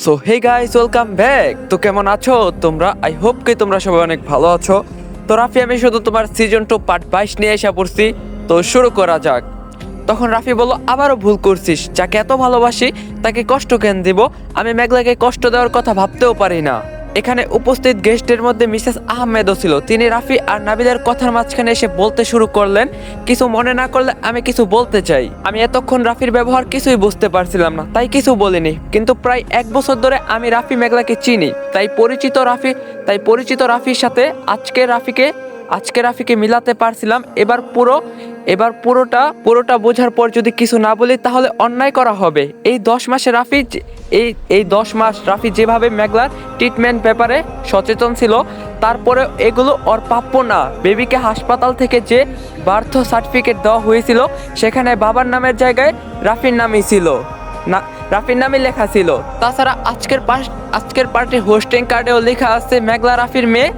So hey guys welcome back তো কেমন আছো? তোমরা আই হোপ কি তোমরা সবাই অনেক ভালো আছো। তো রাফি, আমি শুধু তোমার সিজন টু পার্ট বাইশ নিয়ে এসে পড়ছি। তো শুরু করা যাক। তখন রাফি বলল, আবারও ভুল করছিস। যাকে এত ভালোবাসি, তাকে কষ্ট কেন দিব? আমি মেঘলাকে কষ্ট দেওয়ার কথা ভাবতেও পারি না। এখানে উপস্থিত গেস্টের মধ্যে মিসেস আহমেদও ছিল। তিনি রাফি আর নাবিলের কথার মাঝখানে এসে বলতে শুরু করলেন, কিছু মনে না করলে আমি কিছু বলতে চাই। আমি এতক্ষণ রাফির ব্যবহার কিছুই বুঝতে পারছিলাম না, তাই কিছু বলিনি। কিন্তু প্রায় এক বছর ধরে আমি রাফি মেঘলাকে চিনি, তাই পরিচিত রাফি, তাই পরিচিত রাফির সাথে আজকে রাফিকে আজকে রাফিকে মিলাতে পারছিলাম। এবার পুরো এবার পুরোটা পুরোটা বোঝার পর যদি কিছু না বলি, তাহলে অন্যায় করা হবে। এই দশ মাসে রাফি এই এই দশ মাস রাফি যেভাবে মেঘলার ট্রিটমেন্ট ব্যাপারে সচেতন ছিল, তারপরে এগুলো ওর প্রাপ্য না। বেবিকে হাসপাতাল থেকে যে বার্থ সার্টিফিকেট দেওয়া হয়েছিল, সেখানে বাবার নামের জায়গায় রাফির নামই ছিল। না, রাফির নামে লেখা ছিল। তাছাড়া আজকের পাশ, আজকের পার্টির হোস্টিং কার্ডেও লেখা আছে, মেঘলা রাফির মেয়ে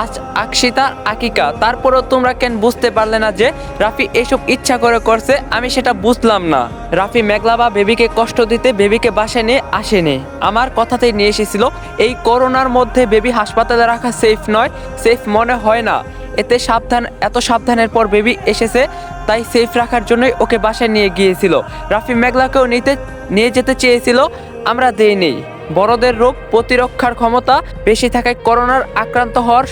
আজ আকশিতার আকিকা, তারপরও তোমরা কেন বুঝতে পারলে না যে রাফি এসব ইচ্ছা করে করছে? আমি সেটা বুঝলাম না। রাফি মেঘলা বা বেবিকে কষ্ট দিতে বেবিকে বাসায় নিয়ে আসেনি। আমার কথাতেই নিয়ে এসেছিল, এই করোনার মধ্যে বেবি হাসপাতালে রাখা সেফ নয় সেফ মনে হয় না। এতে সাবধান এত সাবধানের পর বেবি এসেছে, তাই সেফ রাখার জন্যই ওকে বাসায় নিয়ে গিয়েছিল। রাফি মেঘলাকেও নিতে নিয়ে যেতে চেয়েছিল, আমরা দেইনি। বড়দের রোগ প্রতিরক্ষার ক্ষমতা বেশি থাকায় করোনার আক্রান্ত হওয়ার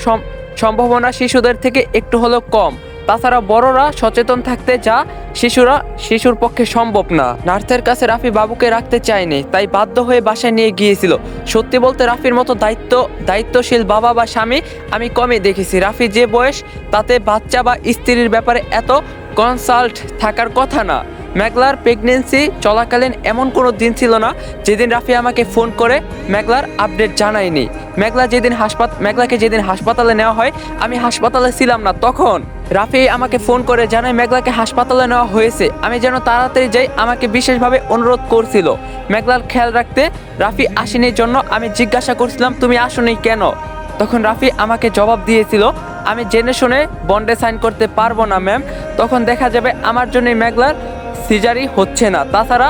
সম্ভাবনা শিশুদের থেকে একটু হলেও কম। তাছাড়া বড়রা সচেতন থাকতে যা শিশুরা শিশুর পক্ষে সম্ভব না। নার্সের কাছে রাফি বাবুকে রাখতে চায়নি, তাই বাধ্য হয়ে বাসায় নিয়ে গিয়েছিল। সত্যি বলতে রাফির মতো দায়িত্ব, দায়িত্বশীল বাবা বা স্বামী আমি কমই দেখেছি। রাফি যে বয়স, তাতে বাচ্চা বা স্ত্রীর ব্যাপারে এত কনসাল্ট থাকার কথা না। মেঘলার প্রেগনেন্সি চলাকালীন এমন কোনো দিন ছিল না যেদিন রাফি আমাকে ফোন করে মেঘলার আপডেট জানায়নি। মেঘলা যেদিন হাসপাতাল মেঘলাকে যেদিন হাসপাতালে নেওয়া হয়, আমি হাসপাতালে ছিলাম না। তখন রাফি আমাকে ফোন করে জানায় মেঘলাকে হাসপাতালে নেওয়া হয়েছে। আমি যেন তাড়াতাড়ি যাই, আমাকে বিশেষভাবে অনুরোধ করছিল। মেঘলার খেয়াল রাখতে রাফি আসেনির জন্য আমি জিজ্ঞাসা করছিলাম, তুমি আসোনি কেন? তখন রাফি আমাকে জবাব দিয়েছিল, আমি জেনে শুনে বন্ডে সাইন করতে পারব না, ম্যাম। তখন দেখা যাবে আমার জন্যই মেঘলার সিজারি হচ্ছে না। তাছাড়া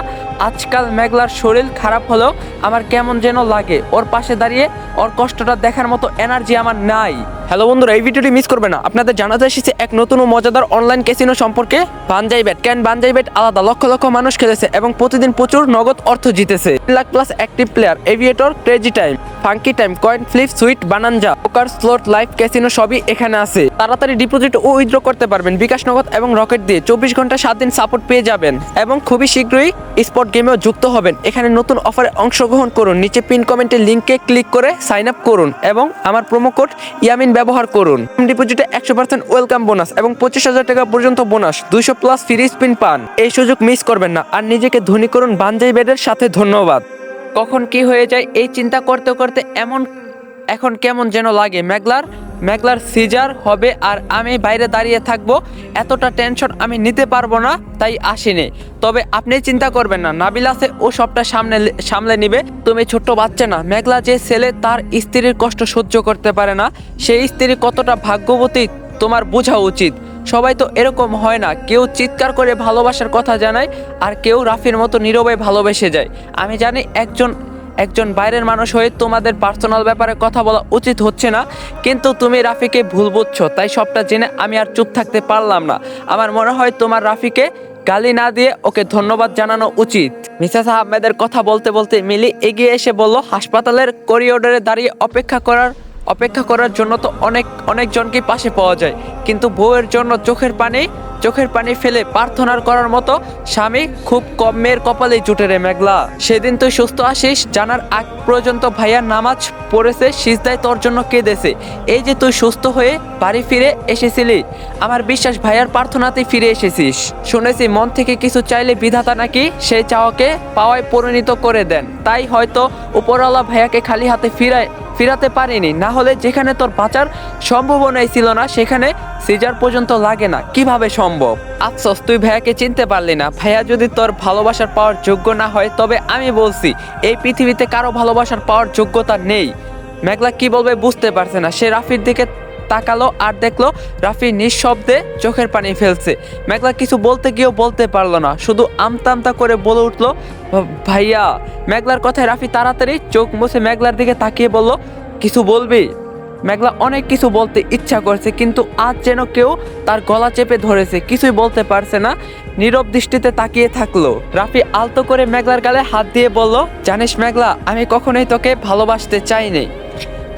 আজকাল মেঘলার শরীর খারাপ হলেও আমার কেমন যেন লাগে। ওর পাশে দাঁড়িয়ে ওর কষ্টটা দেখার মতো এনার্জি আমার নাই। হ্যালো বন্ধুরা, এই ভিডিওটি মিস করবে না। আপনাদের জানাতে এসেছে এক নতুন ও মজাদার অনলাইন ক্যাসিনো সম্পর্কে। Banzai Bet can Banzai Bet আলাদা লক্ষ লক্ষ মানুষ খেলেছে এবং প্রতিদিন প্রচুর নগদ অর্থ জিতেছে। Lakh plus active player Aviator Crazy Time Funky Time Coin Flip Sweet Bonanza poker slot live casino সবই এখানে আছে। তাড়াতাড়ি ডিপোজিট ও উইথড্র করতে পারবেন। বিকাশ নগদ এবং রকেট দিয়ে চব্বিশ ঘণ্টা সাত দিন সাপোর্ট পেয়ে যাবেন। এবং খুবই শীঘ্রই স্পট গেমেও যুক্ত হবেন। এখানে নতুন অফারে অংশগ্রহণ করুন। নিচে পিন কমেন্টের লিঙ্কে ক্লিক করে সাইন আপ করুন এবং আমার প্রোমো কোড ইয়ামিন ব্যবহার করুন। ডিপোজিটে একশো পার্সেন্ট ওয়েলকাম বোনাস এবং পঁচিশ হাজার টাকা পর্যন্ত বোনাস। দুইশো প্লাস ফ্রি স্পিন পান। এই সুযোগ মিস করবেন না। আর নিজেকে ধনী করুন বানজাই বেডের সাথে ধন্যবাদ। কখন কি হয়ে যায় এই চিন্তা করতে করতে এমন, এখন কেমন যেন লাগে মেঘলার মেঘলার সিজার হবে আর আমি বাইরে দাঁড়িয়ে থাকব। এতটা টেনশন আমি নিতে পারব না, তাই আসিনি। তবে আপনি চিন্তা করবেন না নাবিলাসে ও সবটা সামনে সামলে নিবে। তুমি ছোট্ট বাচ্চা না, মেঘলা যে ছেলে, তার স্ত্রীর কষ্ট সহ্য করতে পারে না। সেই স্ত্রী কতটা ভাগ্যবতী, তোমার বোঝা উচিত। সবাই তো এরকম হয় না, কেউ চিৎকার করে ভালোবাসার কথা জানায়, আর কেউ রাফির মতো নীরবে ভালোবেসে যায়। আমি জানি একজন একজন বাইরের মানুষ হয়ে তোমাদের পার্সোনাল ব্যাপারে কথা বলা উচিত হচ্ছে না। কিন্তু তুমি রাফিকে ভুল বুঝছ, তাই সবটা জেনে আমি আর চুপ থাকতে পারলাম না। আমার মনে হয় তোমার রাফিকে গালি না দিয়ে ওকে ধন্যবাদ জানানো উচিত। মিসেস আহমেদের কথা বলতে বলতে মিলি এগিয়ে এসে বলল, হাসপাতালের করিডোরে দাঁড়িয়ে অপেক্ষা করার অপেক্ষা করার জন্য তো অনেক, অনেকজনকেই পাশে পাওয়া যায়। কিন্তু বউয়ের জন্য চোখের পানি চোখের পানি ফেলে প্রার্থনার করার মতো স্বামী খুব কম মেয়ের কপালে জুটে রে মেঘলা। সেদিন তুই সুস্থ আসিস, জানার আগ পর্যন্ত ভাইয়ার নামাজ পড়েছে, সিজদায় তোর জন্য কেঁদেছে। এই যে তুই সুস্থ হয়ে বাড়ি ফিরে এসেছিলি, আমার বিশ্বাস ভাইয়ার প্রার্থনাতেই ফিরে এসেছিস। শুনেছি মন থেকে কিছু চাইলে বিধাতা নাকি সেই চাওয়াকে পাওয়ায় পরিণত করে দেন। তাই হয়তো উপরওয়ালা ভাইয়াকে খালি হাতে ফিরায় ফিরাতে পারিনি। না হলে যেখানে তোর বাঁচার সম্ভাবনাই ছিল না, সেখানে সিজার পর্যন্ত লাগে না। কীভাবে সম্ভব? আফসোস, তুই ভাইয়াকে চিনতে পারলি না। ভাইয়া যদি তোর ভালোবাসার পাওয়ার যোগ্য না হয়, তবে আমি বলছি, এই পৃথিবীতে কারও ভালোবাসার পাওয়ার যোগ্যতা নেই। মেঘলা কি বলবে বুঝতে পারছে না। সে রাফির দিকে তাকালো আর দেখল, রাফি নিঃশব্দে চোখের পানি ফেলছে। মেঘলা কিছু বলতে গিয়েও বলতে পারল না। শুধু আমতা আমতা করে বলে উঠল "ভা- ভাইয়া। মেঘলার কথায় রাফি তাড়াতাড়ি চোখ মুছে মেঘলার দিকে তাকিয়ে বলল, কিছু বলবি? মেঘলা অনেক কিছু বলতে ইচ্ছা করছে, কিন্তু আজ যেন কেউ তার গলা চেপে ধরেছে, কিছুই বলতে পারছে না, নীরব দৃষ্টিতে তাকিয়ে থাকল। রাফি আলতো করে মেঘলার গালে হাত দিয়ে বলল, জানিস মেঘলা, আমি কখনোই তোকে ভালোবাসতে চাইনি।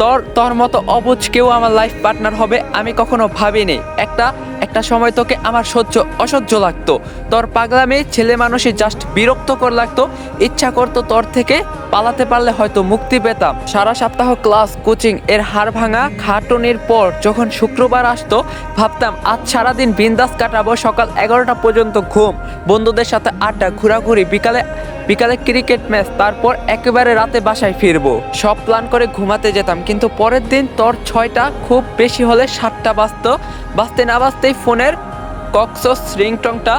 তোর তোর মতো অবুজ কেউ আমার লাইফ পার্টনার হবে, আমি কখনো ভাবিনি। একটা একটা সময় তোকে আমার সহ্য অসহ্য লাগতো। তোর পাগলামি ছেলে মানুষই জাস্ট বিরক্তকর লাগতো। ইচ্ছা করতো তোর থেকে পালাতে পারলে হয়তো মুক্তি পেতাম। সারা সপ্তাহ ক্লাস, কোচিং এর হাড় ভাঙা খাটুনির পর যখন শুক্রবার আসতো, ভাবতাম, আজ সারাদিন বিন্দাস কাটাবো, সকাল এগারোটা পর্যন্ত ঘুম। বন্ধুদের সাথে আড্ডা, ঘোরাঘুরি, বিকালে বিকালে ক্রিকেট ম্যাচ, তারপর একেবারে রাতে বাসায় ফিরবো। সব প্ল্যান করে ঘুমাতে যেতাম, কিন্তু পরের দিন তোর ছয়টা খুব বেশি হলে সাতটা বাজতো। বাজতে না বাজতেই ফোনের কক্সস রিংটংটা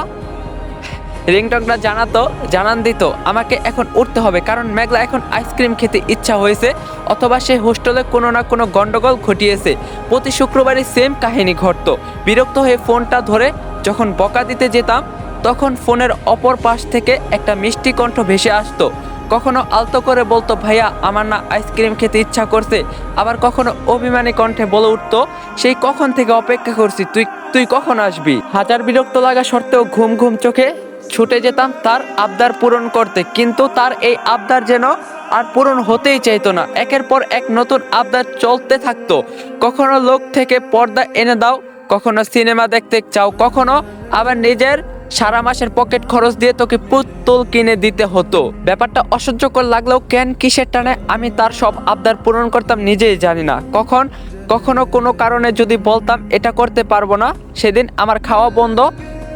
রিংটংটা জানাতো, জানান দিত, আমাকে এখন উঠতে হবে, কারণ মেঘলা এখন আইসক্রিম খেতে ইচ্ছা হয়েছে, অথবা সে হোস্টেলে কোনো না কোনো গন্ডগোল ঘটিয়েছে। প্রতি শুক্রবারই সেম কাহিনী ঘটত। বিরক্ত হয়ে ফোনটা ধরে যখন বকা দিতে যেতাম, তখন ফোনের অপর পাশ থেকে একটা মিষ্টি কণ্ঠ ভেসে আসতো। কখনো আলতো করে বলতো, ভাইয়া, আমার না আইসক্রিম খেতে ইচ্ছা করছে। আবার কখনো অভিমানী কণ্ঠে বলে উঠতো, সেই কখন থেকে অপেক্ষা করছি, তুই তুই কখন আসবি? হাজার বিরক্ত লাগা সত্ত্বেও ঘুম ঘুম চোখে ছুটে যেতাম তার আবদার পূরণ করতে। কিন্তু তার এই আবদার যেন আর পূরণ হতেই চাইতো না। একের পর এক নতুন আবদার চলতে থাকতো। কখনো লোক থেকে পর্দা এনে দাও, কখনো সিনেমা দেখতে চাও, কখনো আবার নিজের সারা মাসের পকেট খরচ দিয়ে তোকে পুতুল কিনে দিতে হতো। ব্যাপারটা অসহ্যকর লাগলেও কেন কিসের টানে আমি তার সব আবদার পূরণ করতাম নিজেই জানি না। কখন, কখনো কোনো কারণে যদি বলতাম এটা করতে পারব না, সেদিন আমার খাওয়া বন্ধ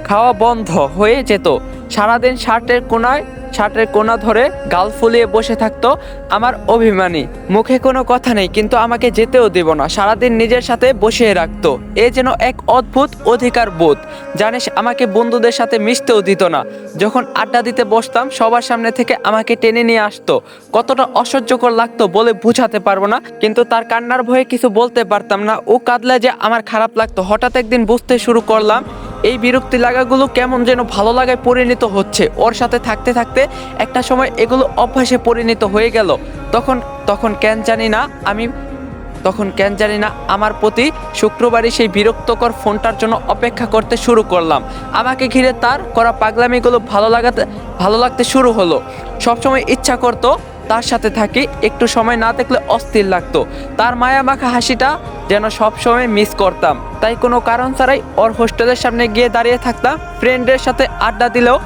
খাওয়া বন্ধ হয়ে যেত। সারাদিন শার্টের কোনায় শার্টের কোনা ধরে গাল ফুলিয়ে বসে থাকতো আমার অভিমানী। মুখে কোনো কথা নেই, কিন্তু আমাকে যেতেও দেব না। সারাদিন নিজের সাথে বসিয়ে রাখতো। এ যেন এক অদ্ভুত অধিকার বোধ। জানিস, আমাকে বন্ধুদের সাথে মিশতেও দিত না। যখন আড্ডা দিতে বসতাম, সবার সামনে থেকে আমাকে টেনে নিয়ে আসতো। কতটা অসহ্যকর লাগতো বলে বুঝাতে পারব না, কিন্তু তার কান্নার ভয়ে কিছু বলতে পারতাম না। ও কাঁদলে যে আমার খারাপ লাগতো। হঠাৎ একদিন বুঝতে শুরু করলাম, এই বিরক্তি লাগাগুলো কেমন যেন ভালো লাগায় পরিণত হচ্ছে। ওর সাথে থাকতে থাকতে একটা সময় এগুলো অভ্যাসে পরিণত হয়ে গেল। তখন তখন কেন জানি না আমি, তখন কেন জানি না আমার প্রতি শুক্রবারই সেই বিরক্তকর ফোনটার জন্য অপেক্ষা করতে শুরু করলাম। আমাকে ঘিরে তার করা পাগলামিগুলো ভালো লাগাতে, ভালো লাগতে শুরু হলো। সবসময় ইচ্ছা করতো তার সাথে থাকি, একটু সময় না দেখলে অস্থির লাগতো। তার মায়া মাখা হাসিটা যেন সবসময় মিস করতাম। তাই কোনো কারণ ছাড়াই ওর হোস্টেলের সামনে গিয়ে দাঁড়িয়ে থাকতাম। ফ্রেন্ডের সাথে আড্ডা দিলেও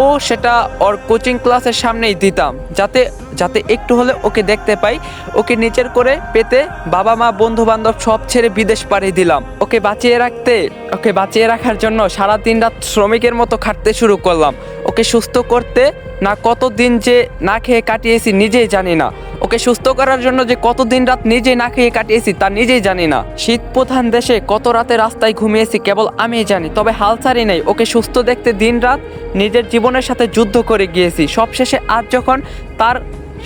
ও সেটা ওর কোচিং ক্লাসের সামনেই দিতাম। যাতে যাতে একটু হলে ওকে দেখতে পাই। ওকে নিচের করে পেতে বাবা মা বন্ধু বান্ধব সব ছেড়ে বিদেশ পাড়িয়ে দিলাম। ওকে বাঁচিয়ে রাখতে, ওকে বাঁচিয়ে রাখার জন্য সারা দিন রাত শ্রমিকের মতো খাটতে শুরু করলাম। ওকে সুস্থ করতে না কতদিন যে না খেয়ে কাটিয়েছি নিজেই জানি না। ওকে সুস্থ করার জন্য যে কতদিন রাত নিজে না খেয়ে কাটিয়েছি তা নিজেই জানি না। শীত প্রধান দেশে কত রাতে রাস্তায় ঘুমিয়েছি কেবল আমিই জানি, তবে হাল ছাড়ি নেই। ওকে সুস্থ দেখতে দিন রাত নিজের জীবনের সাথে যুদ্ধ করে গিয়েছি। সবশেষে আজ যখন তার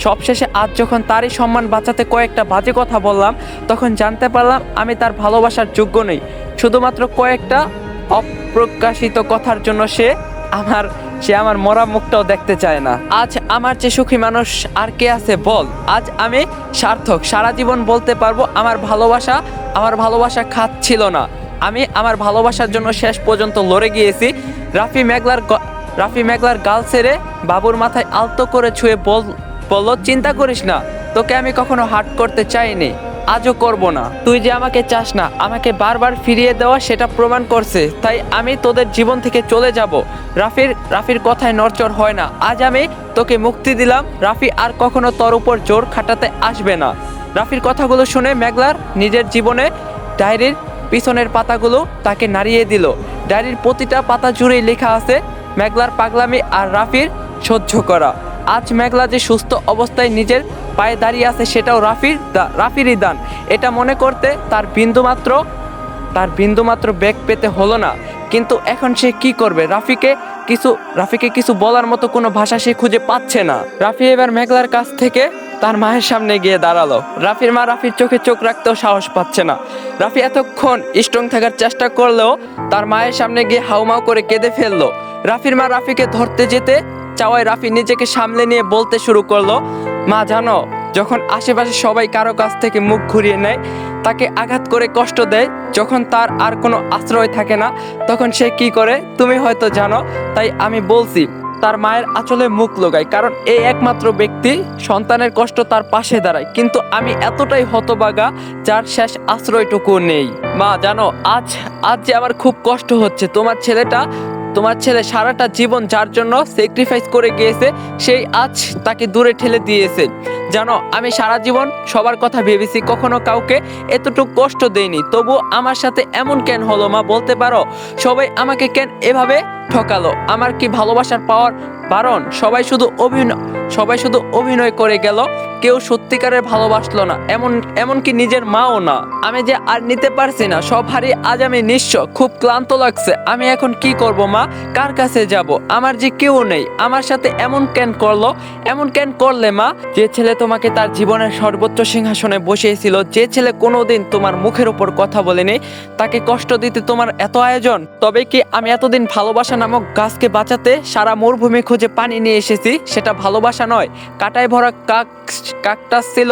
সবশেষে আজ যখন তারই সম্মান বাঁচাতে কয়েকটা বাজে কথা বললাম, তখন জানতে পারলাম আমি তার ভালোবাসার যোগ্য নই। শুধুমাত্র কয়েকটা অপ্রকাশিত কথার জন্য সে আমার সে আমার মরা মুখটাও দেখতে চায় না। আজ আমার যে সুখী মানুষ আর কে আছে বল? আজ আমি সার্থক, সারা জীবন বলতে পারব আমার ভালোবাসা আমার ভালোবাসা খাচ্ছিল না। আমি আমার ভালোবাসার জন্য শেষ পর্যন্ত লড়ে গিয়েছি। রাফি মেঘলার রাফি মেঘলার গাল ছেড়ে বাবুর মাথায় আলতো করে ছুঁয়ে বল বলল, চিন্তা করিস না, তোকে আমি কখনো হার্ট করতে চাইনি। আজও করব না। তুই যে আমাকে চাস না, আমাকে বারবার ফিরিয়ে দেওয়া সেটা প্রমাণ করছে। তাই আমি তোদের জীবন থেকে চলে যাব। রাফির রাফির কথায় নড়চড় হয় না। আজ আমি তোকে মুক্তি দিলাম। রাফি আর কখনো তোর উপর জোর খাটাতে আসবে না। রাফির কথাগুলো শুনে মেঘলার নিজের জীবনে ডায়েরির পিছনের পাতাগুলো তাকে নাড়িয়ে দিল। ডায়েরির প্রতিটা পাতা জুড়েই লেখা আছে মেঘলার পাগলামি আর রাফির সহ্য করা। আজ মেঘলা যে সুস্থ অবস্থায় নিজের পায়ে দাঁড়িয়ে আছে সেটাও রাফির রাফিরই দান। এটা মনে করতে তার বিন্দুমাত্র তার বিন্দুমাত্র বেগ পেতে হলো না। কিন্তু এখন সে কি করবে? রাফিকে কিছু রাফিকে কিছু বলার মতো কোনো ভাষা সে খুঁজে পাচ্ছে না। রাফি এবার মেঘলার কাছ থেকে তার মায়ের সামনে গিয়ে দাঁড়াল। রাফির মা রাফির চোখে চোখ রাখতেও সাহস পাচ্ছে না। রাফি এতক্ষণ স্ট্রং থাকার চেষ্টা করলেও তার মায়ের সামনে গিয়ে হাউমাউ করে কেঁদে ফেলল। রাফির মা রাফিকে ধরতে যেতে চাওয়ায় রাফি নিজেকে সামলে নিয়ে বলতে শুরু করল, মা, জানো, যখন আশেপাশে সবাই কারও কাছ থেকে মুখ ঘুরিয়ে নেয়, তাকে আঘাত করে কষ্ট দেয়, যখন তার আর কোনো আশ্রয় থাকে না, তখন সে কি করে? তুমি হয়তো জানো, তাই আমি বলছি, তার মায়ের আঁচলে মুখ লোগায় কারণ এই একমাত্র ব্যক্তি, সন্তানের কষ্ট তার পাশে দাঁড়ায়, কিন্তু আমি এতটাই হতবাগা, যার শেষ আশ্রয়টুকু নেই। মা, জানো, আজ আজ যে আমার খুব কষ্ট হচ্ছে, তোমার ছেলেটা তোমার ছেলে সারাটা জীবন যার জন্য স্যাক্রিফাইস করে গিয়েছে, সেই আজ তাকে দূরে ঠেলে দিয়েছে। জানো, আমি সারা জীবন সবার কথা ভেবেছি, কখনো কাউকে এতটুকু কষ্ট দেইনি। তবু আমার সাথে এমন কেন হলো মা, বলতে পারো? সবাই আমাকে কেন এভাবে ঠকালো? আমার কি ভালোবাসার পাওয়ার বারণ, সবাই শুধু অভিনয় সবাই শুধু অভিনয় করে গেল, কেউ সত্যিকারের ভালোবাসলো না, এমন, এমনকি নিজের মাও না। আমি যে আর নিতে পারছি না, সব হারিয়ে আজ আমি নিঃস্ব, খুব ক্লান্ত লাগছে, আমি এখন কি করব মা? কার কাছে যাব? আমার যে কেউ নেই, আমার সাথে এমন কেন করল? এমন কেন করলে মা? যে ছেলে তোমাকে তার জীবনের সর্বোচ্চ সিংহাসনে বসিয়েছিল, যে ছেলে কোনোদিন তোমার মুখের উপর কথা বলেনি, তাকে কষ্ট দিতে তোমার এত আয়োজন? তবে কি আমি এতদিন ভালোবাসা নামক গাছকে বাঁচাতে সারা মরুভূমি খুঁজে পানি নিয়ে এসেছি, সেটা ভালোবাসা নয়। কাটায় ভরা কাক কাকটা ছিল।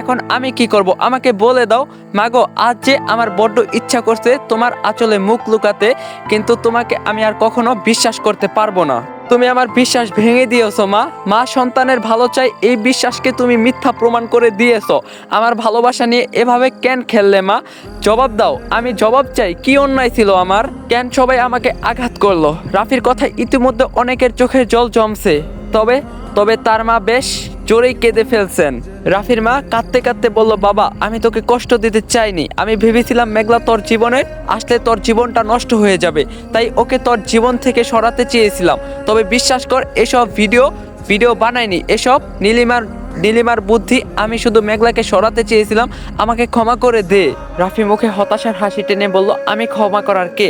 এখন আমি কি করব? আমাকে বলে দাও, মাগো, আজ যে আমার বড্ড ইচ্ছা করছে তোমার আঁচলে মুখ লুকাতে, কিন্তু তোমাকে আমি আর কখনো বিশ্বাস করতে পারব না। তুমি আমার বিশ্বাস ভেঙে দিয়েছ, মা। মা সন্তানের ভালো চাই, এই বিশ্বাসকে তুমি মিথ্যা প্রমাণ করে দিয়েছ। আমার ভালোবাসা নিয়ে এভাবে কেন খেললে, মা? জবাব দাও, আমি জবাব চাই, কি অন্যায় ছিল আমার? কেন সবাই আমাকে আঘাত করল? রাফির কথা ইতিমধ্যে অনেকের চোখে জল জমছে। তবে তবে তার মা বেশ জোরেই কেঁদে ফেলছেন। রাফির মা কাঁদতে কাঁদতে বলল, বাবা, আমি তোকে কষ্ট দিতে চাইনি। আমি ভেবেছিলাম মেঘলা তোর জীবনে আসলে তোর জীবনটা নষ্ট হয়ে যাবে। তাই ওকে তোর জীবন থেকে সরাতে চেয়েছিলাম। তবে বিশ্বাস কর, এসব ভিডিও ভিডিও বানায়নি এসব নীলিমার নীলিমার বুদ্ধি আমি শুধু মেঘলাকে সরাতে চেয়েছিলাম। আমাকে ক্ষমা করে দে। রাফি মুখে হতাশার হাসি টেনে বলল, আমি ক্ষমা করার কে?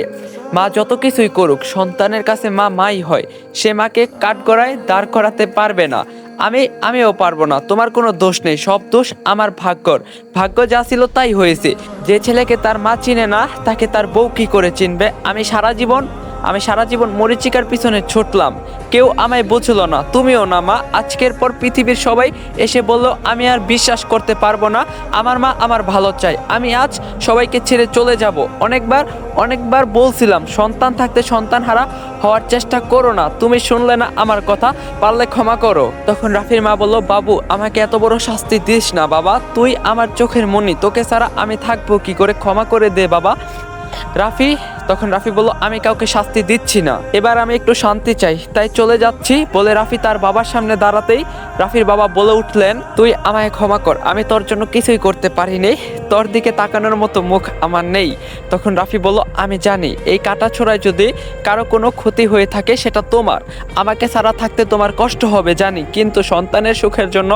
মা যত কিছুই করুক, সন্তানের কাছে মা মাই হয়। সে মাকে কাঠগড়ায় দাঁড় করাতে পারবে না। আমি, আমিও পারব না। তোমার কোনো দোষ নেই। সব দোষ আমার ভাগ্যর। ভাগ্য যা ছিল তাই হয়েছে। যে ছেলেকে তার মা চিনে না, তাকে তার বউ কি করে চিনবে? আমি সারা জীবন আমি সারা জীবন মরিচিকার পিছনে ছুটলাম। কেউ আমায় বুঝলো না, তুমিও না, মা। আজকের পর পৃথিবীর সবাই এসে বলল, আমি আর বিশ্বাস করতে পারব না। আমার মা আমার ভালো চাই আমি আজ সবাইকে ছেড়ে চলে যাব। অনেকবার অনেকবার বলছিলাম, সন্তান থাকতে সন্তান হারা হওয়ার চেষ্টা করো না। তুমি শুনলে না আমার কথা? পারলে ক্ষমা করো। তখন রাফির মা বলল, বাবু, আমাকে এত বড় শাস্তি দিস না, বাবা। তুই আমার চোখের মনি। তোকে ছাড়া আমি থাকব কি করে? ক্ষমা করে দে, বাবা। রাফি তখন রাফি বলল, আমি কাউকে শাস্তি দিচ্ছি না। এবার আমি একটু শান্তি চাই। তাই চলে যাচ্ছি। বলে রাফি তার বাবার সামনে দাঁড়াতেই রাফির বাবা বলে উঠলেন, তুই আমায় ক্ষমা কর। আমি তোর জন্য কিছুই করতে পারিনি। তোর দিকে তাকানোর মতো মুখ আমার নেই। তখন রাফি বলল, আমি জানি। এই কাটা ছোড়ায় যদি কারও কোনো ক্ষতি হয়ে থাকে, সেটা তোমার। আমাকে ছাড়া থাকতে তোমার কষ্ট হবে, জানি। কিন্তু সন্তানের সুখের জন্য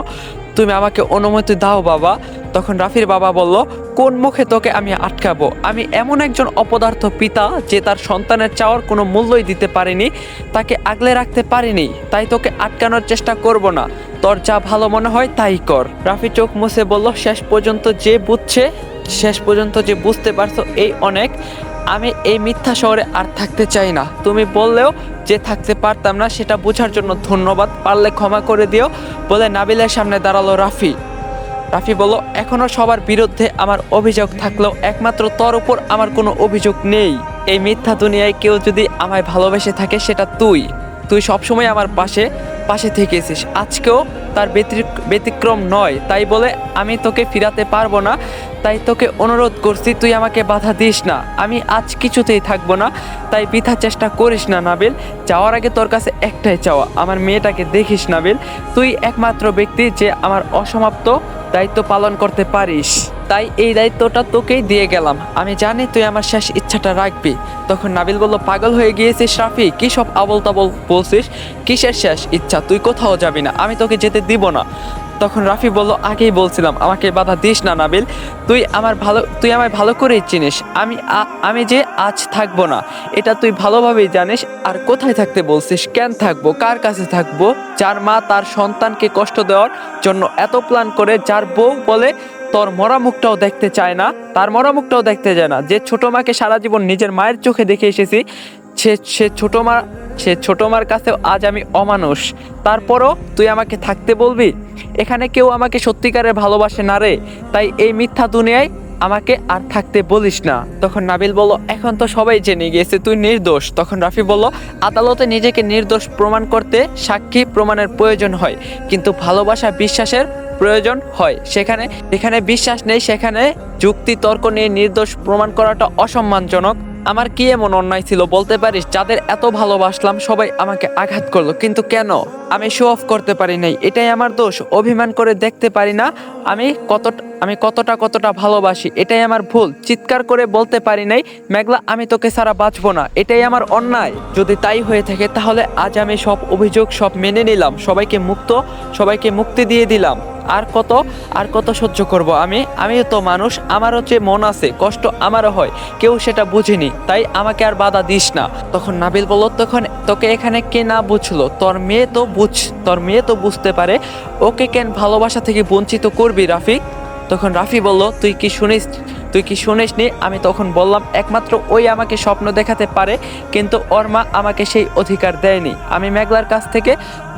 তুমি আমাকে অনুমতি দাও, বাবা। তখন রাফির বাবা বলল, কোন মুখে তোকে আমি আটকাবো? আমি এমন একজন অপদার্থ পিতা যে তার সন্তানের চাওয়ার কোনো মূল্যই দিতে পারিনি, তাকে আগলে রাখতে পারিনি। তাই তোকে আটকানোর চেষ্টা করব না। তোর যা ভালো মনে হয় তাই কর। রাফি চোখ মুছে বলল, শেষ পর্যন্ত যে বুঝছে, শেষ পর্যন্ত যে বুঝতে পারছ এই অনেক। আমি এই মিথ্যা শহরে আর থাকতে চাই না। তুমি বললেও যে থাকতে পারতাম না, সেটা বোঝার জন্য ধন্যবাদ। পারলে ক্ষমা করে দিও, বলে নাবিলের সামনে দাঁড়াল রাফি। রাফি বলল, এখনও সবার বিরুদ্ধে আমার অভিযোগ থাকলেও একমাত্র তোর উপর আমার কোনো অভিযোগ নেই। এই মিথ্যা দুনিয়ায় কেউ যদি আমায় ভালোবেসে থাকে, সেটা তুই। তুই সবসময় আমার পাশে পাশে থেকেছিস। আজকেও তার ব্যতিক- ব্যতিক্রম নয়। তাই বলে, আমি তোকে ফিরাতে পারব না। তাই তোকে অনুরোধ করছি, তুই আমাকে বাধা দিস না। আমি আজ কিছুতেই থাকব না, তাই বৃথা চেষ্টা করিস না নাবিল। যাওয়ার আগে তোর কাছে একটাই চাওয়া, আমার মেয়েটাকে দেখিস নাবিল। তুই একমাত্র ব্যক্তি যে আমার অসমাপ্ত দায়িত্ব পালন করতে পারিস। তাই এই দায়িত্বটা তোকেই দিয়ে গেলাম। আমি জানি তুই আমার শেষ ইচ্ছাটা রাখবি। তখন নাবিল বলল, পাগল হয়ে গিয়েছিস রাফি, কী সব আবল তাবল বলছিস? কিসের শেষ ইচ্ছা? তুই কোথাও যাবি না। আমি তোকে যেতে দিব না। তখন রাফি বলল, আগেই বলছিলাম, আমাকে বাধা দিস না নাবিল। তুই আমার ভালো, তুই আমায় ভালো করেই চিনিস। আমি আমি যে আজ থাকব না, এটা তুই ভালোভাবেই জানিস। আর কোথায় থাকতে বলছিস? কেন থাকব? কার কাছে থাকব? যার মা তার সন্তানকে কষ্ট দেওয়ার জন্য এত প্ল্যান করে, যার বউ বলে তোর মরা মুখটাও দেখতে চায় না, তার মরা মুখটাও দেখতে চায় না। যে ছোট মাকে সারা জীবন নিজের মায়ের চোখে দেখে এসেছি সে সে ছোট মা সে ছোট মার কাছেও আজ আমি অমানুষ। তারপরও তুই আমাকে থাকতে বলবি? এখানে কেউ আমাকে সত্যিকারের ভালোবাসে না রে। তাই এই মিথ্যা দুনিয়ায় আমাকে আর থাকতে বলিস না। তখন নাবিল বলল, এখন তো সবাই জেনে গিয়েছে, তুই নির্দোষ। তখন রাফি বলল, আদালতে নিজেকে নির্দোষ প্রমাণ করতে সাক্ষী প্রমাণের প্রয়োজন হয়, কিন্তু ভালোবাসা বিশ্বাসের প্রয়োজন হয়। সেখানে এখানে বিশ্বাস নেই, সেখানে যুক্তি তর্ক নিয়ে নির্দোষ প্রমাণ করাটা অসম্মানজনক। আমার কি এমন অন্যায় ছিল বলতে পারিস? যাদের এত ভালোবাসলাম, সবাই আমাকে আঘাত করল। কিন্তু কেন? আমি শো অফ করতে পারি নাই। এটাই আমার দোষ। অভিমান করে দেখতে পারি না আমি কত আমি কতটা কতটা ভালোবাসি, এটাই আমার ভুল। চিৎকার করে বলতে পারি নাই, মেঘলা, আমি তোকে ছাড়া বাঁচবো না, এটাই আমার অন্যায়। যদি তাই হয়ে থাকে, তাহলে আজ আমি সব অভিযোগ সব মেনে নিলাম, সবাইকে মুক্ত, সবাইকে মুক্তি দিয়ে দিলাম। আর কত আর কত সহ্য করব আমি? আমিও তো মানুষ, আমারও যে মন আছে, কষ্ট আমারও হয়, কেউ সেটা বুঝেনি, তাই আমাকে আর বাধা দিস না। তখন নাবিল বলল, তখন তোকে এখানে কে না বুঝলো? তোর মেয়ে তো বুঝ, তোর মেয়ে তো বুঝতে পারে, ওকে কেন ভালোবাসা থেকে বঞ্চিত করবি রাফি তখন রাফি বলল, তুই কি শুনিস? তুই কি শুনিস নি আমি তখন বললাম, একমাত্র ওই আমাকে স্বপ্ন দেখাতে পারে, কিন্তু ওর মা আমাকে সেই অধিকার দেয়নি। আমি মেঘলার কাছ থেকে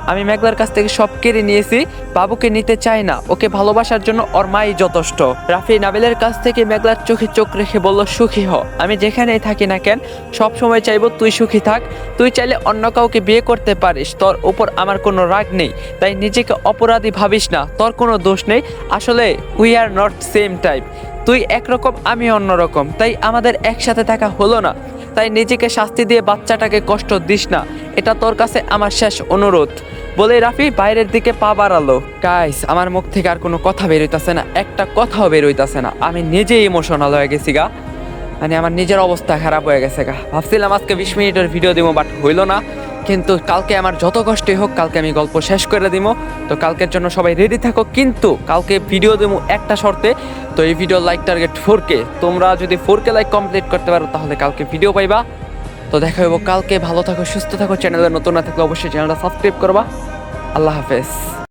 আমি মেঘলার কাছ থেকে সব কেড়ে নিয়েছি। বাবুকে নিতে চাই না। ওকে ভালোবাসার জন্য ওর মাই যথেষ্ট। রাফি নাবিলের কাছ থেকে মেঘলার চোখে চোখ রেখে বলল, সুখী হ। আমি যেখানেই থাকি না কেন, সব সময় চাইব তুই সুখী থাক। তুই চাইলে অন্য কাউকে বিয়ে করতে পারিস। তোর উপর আমার কোনো রাগ নেই। তাই নিজেকে অপরাধী ভাবিস না। তোর কোনো দোষ নেই। আসলে we are not same type তুই একরকম আমি অন্যরকম। তাই আমাদের একসাথে থাকা হলো না। তাই নিজেকে শাস্তি দিয়ে বাচ্চাটাকে কষ্ট দিস না। এটা তোর কাছে আমার শেষ অনুরোধ। বলে রাফি বাইরের দিকে পা বাড়ালো। গাইস আমার মুখ থেকে আর কোনো কথা বেরোইতেছে না। একটা কথাও বেরোইতেছে না। আমি নিজেই ইমোশনাল হয়ে গেছি গা। মানে আমার নিজের অবস্থা খারাপ হয়ে গেছে গা। ভাবছিলাম আজকে বিশ মিনিটের ভিডিও দিব বাট হইল না। কিন্তু কালকে আমার যত কষ্টই হোক, কালকে আমি গল্প শেষ করে দিব। তো কালকের জন্য সবাই রেডি থাকো, কিন্তু কালকে ভিডিও দেবো একটা শর্তে। তো এই video like target four K তোমরা যদি ফোর কে লাইক কমপ্লিট করতে পারো, তাহলে কালকে ভিডিও পাইবা। তো দেখা হইব কালকে। ভালো থাকো, সুস্থ থাকো। চ্যানেলে নতুন না থাকলে অবশ্যই চ্যানেলটা সাবস্ক্রাইব করবা। আল্লাহ হাফেজ।